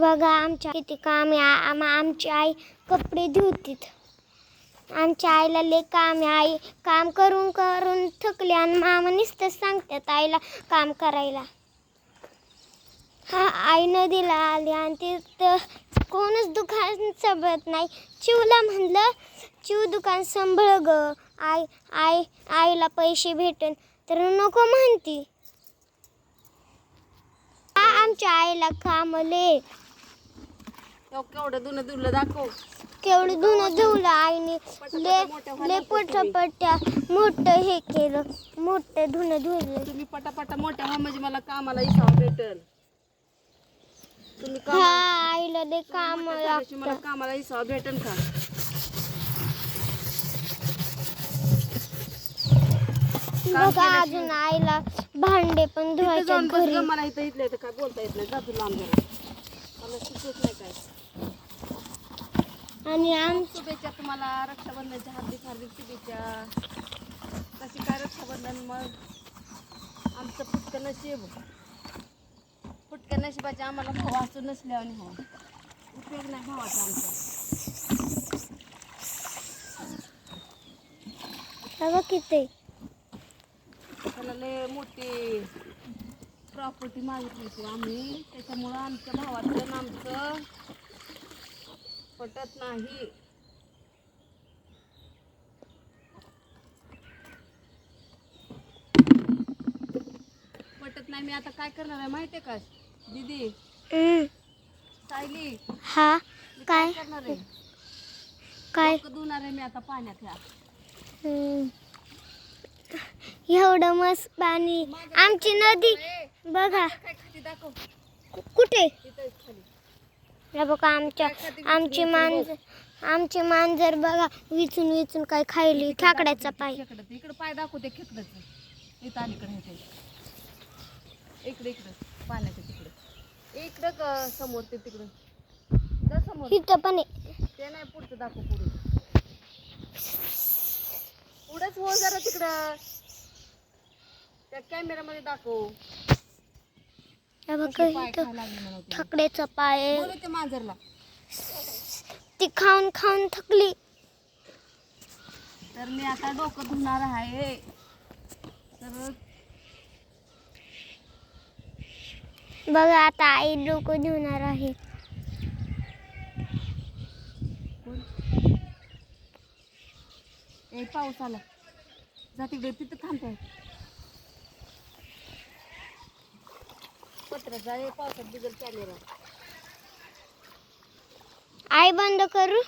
बघा आमच्या किती काम आहे आमची आई कपडे धुतीत. आमच्या आईला लय काम आहे आई काम करून करून थकले आणि मामा नुसतं सांगतात आईला काम करायला. हा आई नदीला आली आणि तिथं कोणच दुकान संभळत नाही. चिवला म्हणलं चिव दुकान संभळ ग. आई आई आईला पैसे भेटन तर नको म्हणती. आमच्या आईला कामले केवढं धुणं धुलं दाखव. केवढं धुणं धुवलं आईने. ले ले पट्ट्या मोठं हे केलं. मोठं धुणं धुवलं तुम्ही पटापटा मोठ्या व्हा म्हणजे मला कामाला इसावा भेटल. तुम्ही हा आईला लय काम मला कामाला इसावा भेटल का? बघा अजून आईला भांडे पण धुवायचे मला इथं इथलं इथं काय बोलता येत नाही. जातो लांब जरा. मला सुचत नाही काय. आणि आम शुभेच्छा तुम्हाला. रक्षाबंधनच्या हार्दिक हार्दिक शुभेच्छा. कशी काय रक्षाबंधन? मग आमचं फुटकं नशीब. फुटक्या नशिबाचे आम्हाला भाव असतो नसल्यावर आणि हो उपयोग नाही भावाचा आमचा. बघा किती त्याला लय मोठी प्रॉपर्टी मागितली होती आम्ही. त्याच्यामुळं आमच्या भावाचं आमचं पटत नाही. पटत नाही मी आता काय करणार आहे माहिती आहे का? दीदी. सायली हा मी काय करणार आहे? काय? डोकं धुणार आहे मी आता पाण्यात ह्या. हम्म. एवढं मस्त पाणी. आमची नदी बघा. काय खाती दाखव. कु- कुठे? इथं खाली. हे बघा आमच्या आमची मांजर आमची मांजर बघा विचून विचून काय खायली ठाकड्याचा पाय. इकडं पाय दाखवते खेकडच इथं अलीकडे इकडे इकडं पाण्याच्या तिकडे. इकडं समोर ते तिकडं. समोर. इथं पण. ते नाही पुढचं दाखव पुढे. पुढंच हो जरा तिकडं. त्या कॅमेरामध्ये दाखव. बघा कशी पाय इथं मांजरला. ती खाऊन खाऊन थकली. तर मी आता डोकं धुणार आहे. तर बघा आता आई डोकं धुणार आहे. पाऊस आला. जा तिकडे तिथं थांबतोय पत्र जाय पावसात बिगल कॅमेरा आई बंद करू.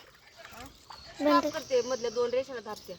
बंद करते मधल्या दोन रेषाला दाबते